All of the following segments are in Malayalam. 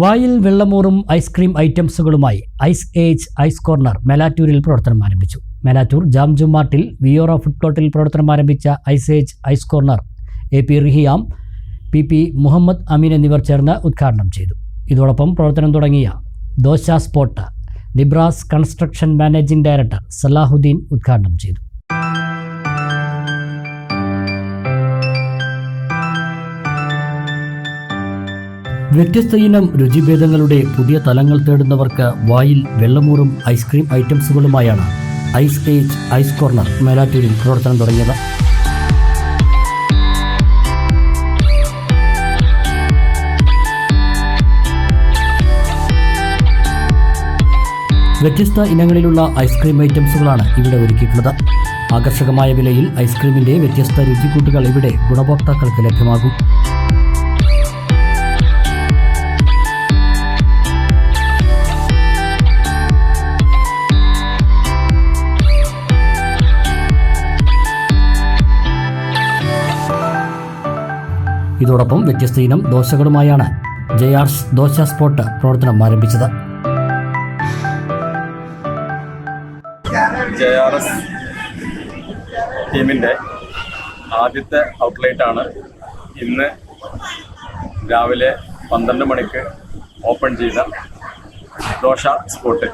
വായിൽ വെള്ളമോറും ഐസ്ക്രീം ഐറ്റംസുകളുമായി ഐസ് ഏജ് ഐസ് കോർണർ മെലാറ്റൂരിൽ പ്രവർത്തനം ആരംഭിച്ചു. മെലാറ്റൂർ ജാംജുമാട്ടിൽ വിയോറ ഫുഡ് കോർട്ടിൽ പ്രവർത്തനം ആരംഭിച്ച ice age ice corner A P Rihiyam P P Muhammad Amin എന്നിവർ ചേർന്ന് ഉദ്ഘാടനം ചെയ്തു. ഇതോടൊപ്പം പ്രവർത്തനം തുടങ്ങിയ dosa spot Nibras construction managing director Salahuddin ഉദ്ഘാടനം ചെയ്തു. വ്യത്യസ്ത ഇനം രുചിഭേദങ്ങളുടെ പുതിയ തലങ്ങൾ തേടുന്നവർക്ക് വായിൽ വെള്ളമൂറും ഐസ്ക്രീം ഐറ്റംസുകളുമായാണ് ഐസ് ഏജ് ഐസ് കോർണർ മേലാറ്റൂരിൽ പ്രവർത്തനം തുടങ്ങിയത്. വ്യത്യസ്ത ഇനങ്ങളിലുള്ള ഐസ്ക്രീം ഐറ്റംസുകളാണ് ഇവിടെ ഒരുക്കിയിട്ടുള്ളത്. ആകർഷകമായ വിലയിൽ ഐസ്ക്രീമിന്റെ വ്യത്യസ്ത രുചിക്കൂട്ടുകൾ ഇവിടെ ഗുണഭോക്താക്കൾക്ക് ലഭ്യമാകും. ഇതോടൊപ്പം വ്യത്യസ്ത ഇനം ദോശകളുമായാണ് ജെ ആർസ് ദോശ സ്പോട്ട് പ്രവർത്തനം ആരംഭിച്ചത്. ജെ ആർ എസ് ടീമിന്റെ ആദ്യത്തെ ഔട്ട്ലെറ്റ് ആണ് ഇന്ന് രാവിലെ പന്ത്രണ്ട് മണിക്ക് ഓപ്പൺ ചെയ്ത ദോശ സ്പോട്ട്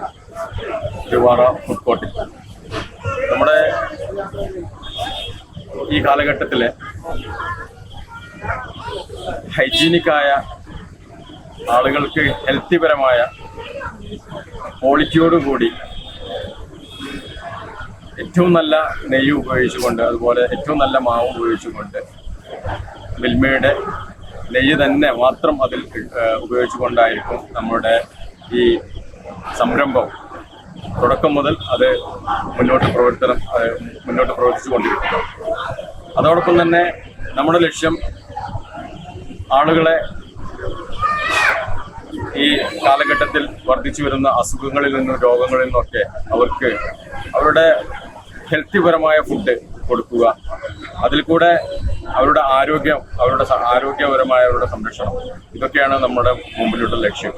തിരുവാറ ഫുഡ് കോർട്ടിൽ നമ്മുടെ ഈ കാലഘട്ടത്തിലെ ഹൈജീനിക്കായ ആളുകൾക്ക് ഹെൽത്തിപരമായ ക്വാളിറ്റിയോടുകൂടി ഏറ്റവും നല്ല നെയ്യ് ഉപയോഗിച്ചുകൊണ്ട് അതുപോലെ ഏറ്റവും നല്ല മാവ് ഉപയോഗിച്ചുകൊണ്ട് മിൽമയുടെ നെയ്യ് തന്നെ മാത്രം അതിൽ ഉപയോഗിച്ചുകൊണ്ടായിരിക്കും നമ്മുടെ ഈ സംരംഭം. തുടക്കം മുതൽ അത് മുന്നോട്ട് പ്രവർത്തനം മുന്നോട്ട് പ്രവർത്തിച്ചു കൊണ്ടിരിക്കുന്നത് അതോടൊപ്പം തന്നെ നമ്മുടെ ലക്ഷ്യം ആളുകളെ ഈ കാലഘട്ടത്തിൽ വർദ്ധിച്ചു വരുന്ന അസുഖങ്ങളിൽ നിന്നും രോഗങ്ങളിൽ നിന്നൊക്കെ അവർക്ക് അവരുടെ ഹെൽത്തിപരമായ ഫുഡ് കൊടുക്കുക. അതിൽ കൂടെ അവരുടെ ആരോഗ്യം അവരുടെ ആരോഗ്യപരമായ അവരുടെ സംരക്ഷണം. ഇതൊക്കെയാണ് നമ്മുടെ മുമ്പിലുള്ള ലക്ഷ്യം.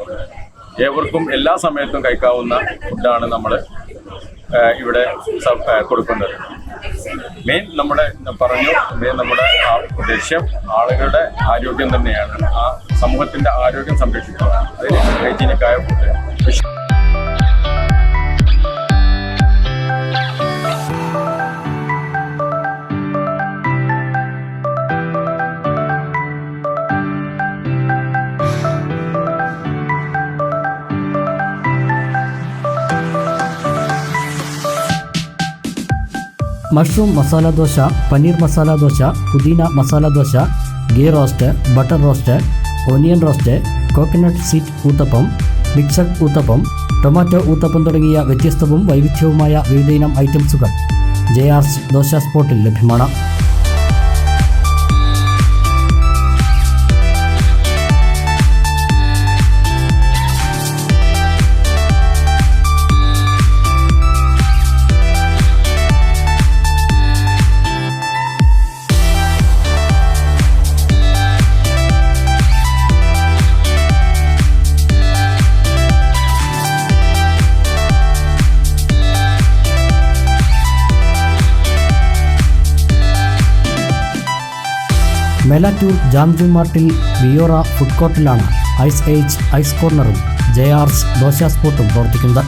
ഏവർക്കും എല്ലാ സമയത്തും കഴിക്കാവുന്ന ഫുഡാണ് നമ്മൾ ഇവിടെ കൊടുക്കുന്നത്. മെയിൻ നമ്മുടെ പറഞ്ഞു മെയിൻ നമ്മുടെ ലക്ഷ്യം ആളുകളുടെ ആരോഗ്യം തന്നെയാണ്. ആ സമൂഹത്തിന്റെ ആരോഗ്യം സംരക്ഷിക്കുക. അതിന് ഹൈജീനിക്കായ food. Mushroom masala dosa paneer masala dosa പുദീന masala dosa ghee roast butter roast onion roast coconut seat uttapam mixed uttapam tomato uttapam തുടങ്ങിയ വ്യത്യസ്തവും വൈവിധ്യവുമായ വിവിധയിനം ഐറ്റംസുകൾ ജെ ആർസ് ദോശ സ്പോട്ടിൽ ലഭ്യമാണ്. മെലാറ്റൂർ ജാംജു മാർട്ടിൽ വിയോറ ഫുഡ് കോർട്ടിലാണ് ഐസ് ഏജ് ഐസ് കോർണറും ജെ ആർസ് ദോശ സ്പോട്ടും പ്രവർത്തിക്കുന്നത്.